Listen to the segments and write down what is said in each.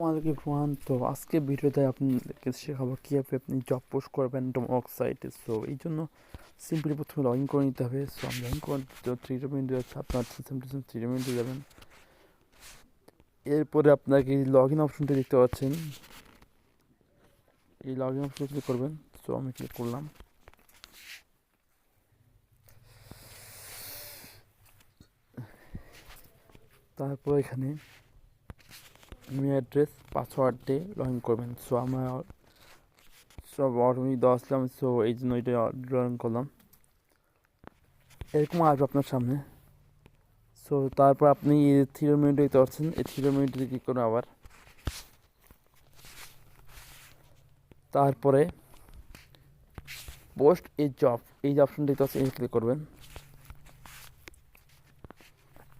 আমাদেরকে ফোন তো আজকে ভিডিওতে আপনাদেরকে শেখাবো কীভাবে আপনি জব পোস্ট করবেন ওয়েবসাইটে সো এই জন্য সিম্পলি প্রথমে লগ ইন করে নিতে হবে। সো আমি লগ ইন করে থ্রি মিনিট আপনার সিস্টেম টিস্টেম থ্রি মিনিটে যাবেন। এরপরে আপনাকে লগ ইন অপশনটা দেখতে পাচ্ছেন। এই লগ ইন অপশনে ক্লিক করবেন। সো আমি ক্লিক করলাম। তারপর এখানে ইমেল অ্যাড্রেস, পাসওয়ার্ড দিয়ে লগ ইন করবেন। সো আমার সব অটোমেটিক দেওয়া আসলাম সো এই জন্য এটা লগ করলাম। এরকম আসবে আপনার সামনে। সো তারপর আপনি থ্রি মিনিট দেখতে পাচ্ছেন, এই থ্রি মিনিটে ক্লিক করুন আবার। তারপরে পোস্ট এই জব এই যে অপশন দেখতে পাচ্ছেন ক্লিক করবেন।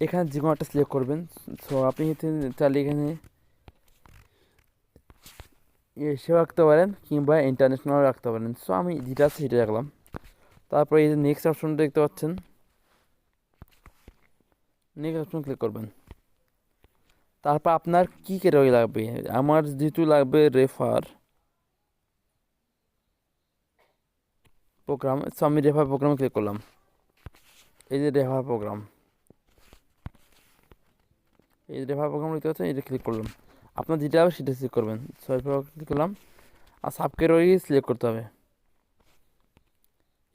এখানে যে কোনো একটা সিলেক্ট করবেন। সো আপনি চাইলে এখানে এসেও রাখতে পারেন কিংবা ইন্টারন্যাশনাল রাখতে পারেন। সো আমি যেটা আছে সেটা রাখলাম। তারপরে এই যে নেক্সট অপশন দেখতে পাচ্ছেন। নেক্সট অপশন ক্লিক করবেন। তারপর আপনার কী ক্যাটাগরি লাগবে? আমার যেহেতু লাগবে রেফার প্রোগ্রাম সো আমি রেফার প্রোগ্রামে ক্লিক করলাম। এই যে রেফার প্রোগ্রাম এই রেফার প্রোগ্রাম দেখতে পাচ্ছেন, এটা ক্লিক করলাম। আপনার যেটা হবে সেটা সিলেক্ট করবেন। সোয়াইপ ক্লিক করলাম। আর সাব ক্যাটাগরি সিলেক্ট করতে হবে।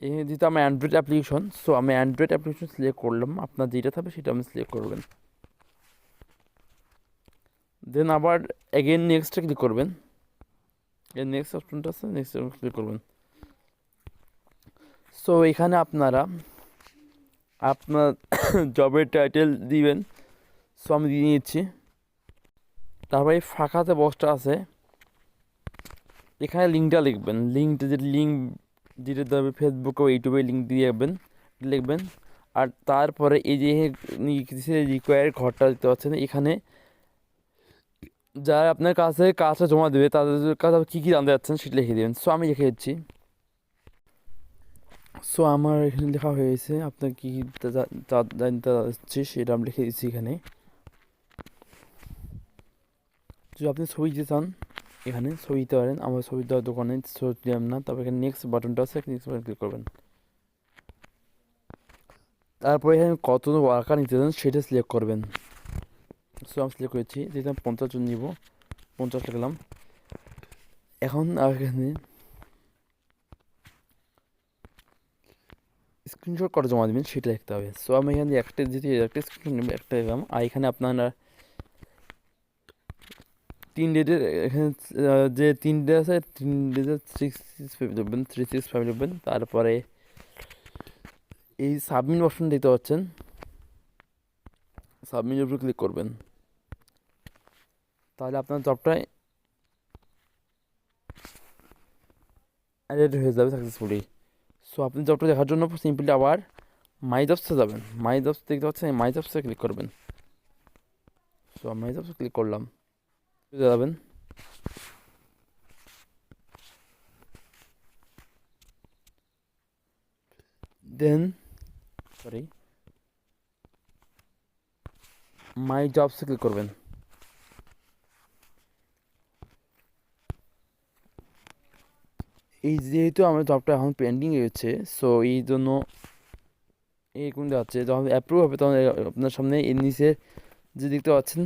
এই যেহেতু আমার অ্যান্ড্রয়েড অ্যাপ্লিকেশন সো আমি অ্যান্ড্রয়েড অ্যাপ্লিকেশন সিলেক্ট করলাম। আপনার যেটা থাকবে সেটা আপনি সিলেক্ট করবেন। দেন আবার এগেন নেক্সটে ক্লিক করবেন। এই নেক্সট অপশনটা আছে নেক্সট ক্লিক করবেন। সো এখানে আপনারা আপনার জবের টাইটেল দিবেন। সো আমি দিয়ে নিচ্ছি। তারপরে এই ফাঁকাতে বক্সটা আছে। এখানে লিঙ্কটা লিখবেন। লিঙ্কটা যে লিঙ্ক যেটা দেবে ফেসবুকে ইউটিউবে লিঙ্ক দিয়ে রাখবেন লিখবেন। আর তারপরে এই যে রিকোয়ার ঘরটা দিতে পারছেন এখানে যারা আপনার কাছে কাজটা জমা দেবে, তাদের কাছে কী কী জানতে যাচ্ছেন সেটা লিখে দেবেন। সো আমি লিখে দিচ্ছি। সো আমার এখানে লেখা হয়েছে, আপনার কী কী জানতে চাচ্ছি সেটা আমি লিখে দিচ্ছি এখানে। যদি আপনি ছবি দিতে চান, এখানে ছবি দিতে পারেন। আমার ছবি দেওয়ার দোকানে ছবি দিলাম না তারপর এখানে নেক্সট বাটনটা আছে নেক্সট বাটন ক্লিক করবেন। তারপরে এখানে কত ওয়ার্কার নিতে চান সেটা সিলেক্ট করবেন। সো আমি সিলেক্ট করেছি যেহেতু আমি পঞ্চাশ জন নিব, পঞ্চাশ লিখলাম। এখন আর এখানে স্ক্রিনশট করে জমা দেবেন সেটা লিখতে হবে। সো আমি এখানে একটা যেহেতু একটা স্ক্রিনশট নেব, একটা দিলাম আর এখানে আপনারা তিন ডেটের এখানে যে তিন ডে আছে, তিন ডেটের সিক্স সিক্স ফাইভ লিখবেন থ্রি সিক্স ফাইভ লিখবেন তারপরে এই সাবমিট অপশন দেখতে পাচ্ছেন সাবমিটের উপর ক্লিক করবেন। তাহলে আপনার জবটাই অ্যাডেড হয়ে যাবে সাকসেসফুলি সো আপনি জবটা দেখার জন্য সিম্পলি আবার মাই জবসে যাবেন। মাই জবস দেখতে পাচ্ছেন মাই জবসে ক্লিক করবেন। সো মাই জবসে ক্লিক করলাম। যাবেন। দেন সরি মাই জবসে ক্লিক করবেন। এই যেহেতু আমার জবটা এখন পেন্ডিং রয়েছে সো এই জন্য এরকম যাচ্ছে যখন অ্যাপ্রুভ হবে তখন আপনার সামনে এর নিচে যে দেখতে পাচ্ছেন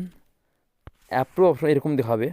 অ্যাপ্রুভ অপশন এরকম দেখাবে।